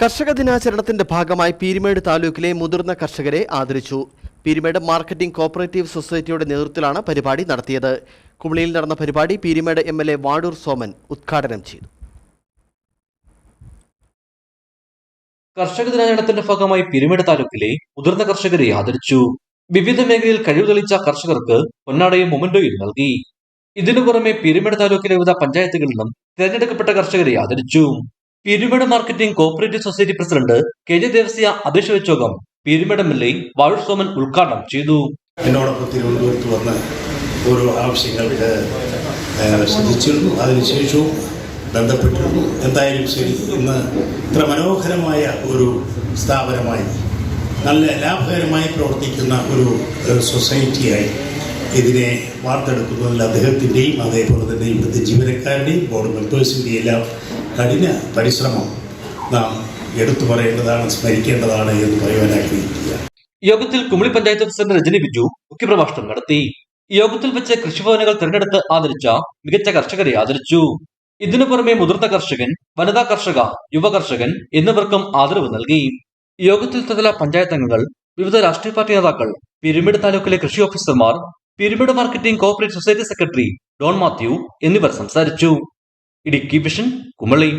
കർഷക ദിനാചരണത്തിന്റെ ഭാഗമായി പീരുമേട് താലൂക്കിലെ മുതിർന്ന കർഷകരെ ആദരിച്ചു. പീരുമേട് മാർക്കറ്റിംഗ് കോപ്പറേറ്റീവ് സൊസൈറ്റിയുടെ നേതൃത്വത്തിലാണ് പരിപാടി നടത്തിയത്. കുമളിയിൽ നടന്ന പരിപാടി Peermade M L A Vazhoor Soman ഉദ്ഘാടനം ചെയ്തു. കർഷക ദിനാചരണത്തിന്റെ ഭാഗമായി പീരുമേട് താലൂക്കിലെ മുതിർന്ന കർഷകരെ ആദരിച്ചു. വിവിധ മേഖലയിൽ കഴിവ് തെളിയിച്ച കർഷകർക്ക് പൊന്നാടയും മൊമന്റോയും നൽകി. ഇതിനു പുറമെ പീരുമേട് താലൂക്കിലെ വിവിധ പഞ്ചായത്തുകളിലും തിരഞ്ഞെടുക്കപ്പെട്ട കർഷകരെ ആദരിച്ചു. Peermade marketing cooperative society president K J Devasya അധ്യക്ഷ വെച്ചോകം Peermade M L A Vazhoor Soman ഉദ്ഘാടനം ചെയ്തു. എന്നോടൊപ്പം തിരുവനന്തപുരത്ത് വന്ന് ഓരോ ആവശ്യങ്ങൾക്ക് ഏഹ്, ശ്രദ്ധിച്ചിരുന്നു. അതിനുശേഷവും ബന്ധപ്പെട്ടിരുന്നു. എന്തായാലും ശരി ഇന്ന് ഇത്ര മനോഹരമായ ഒരു സ്ഥാപനമായി നല്ല ലാഭകരമായി പ്രവർത്തിക്കുന്ന ഒരു സൊസൈറ്റിയായി ഇതിനെ വാർത്തെടുക്കുന്നതിൽ അദ്ദേഹത്തിന്റെയും അതേപോലെ തന്നെ ഇവിടുത്തെ ജീവനക്കാരുടെയും ബോർഡ് മെമ്പേഴ്സിന്റെയും എല്ലാം കഠിന പരിശ്രമം നാം എടുത്തു പറയേണ്ടതാണ് സ്മരിക്കേണ്ടതാണ് എന്ന് പറയുവാൻ ആഗ്രഹിക്കുക. യോഗത്തിൽ കുമളി പഞ്ചായത്ത് പ്രസിഡന്റ് രജനി ബിജു മുഖ്യപ്രഭാഷണം നടത്തി. യോഗത്തിൽ വെച്ച് കൃഷിഭവനുകൾ തിരഞ്ഞെടുത്ത് ആദരിച്ച മികച്ച കർഷകരെ ആദരിച്ചു. ഇതിനു പുറമെ മുതിർന്ന കർഷകൻ വനിതാ കർഷക യുവ കർഷകൻ എന്നിവർക്കും ആദരവ് നൽകി. യോഗത്തിൽ തല പഞ്ചായത്ത് അംഗങ്ങൾ വിവിധ രാഷ്ട്രീയ പാർട്ടി നേതാക്കൾ പിരമിഡ് താലൂക്കിലെ കൃഷി ഓഫീസർമാർ Peermade marketing cooperative society secretary Don Mathew എന്നിവർ സംസാരിച്ചു. ഇടുക്കി വിഷൻ കുമളി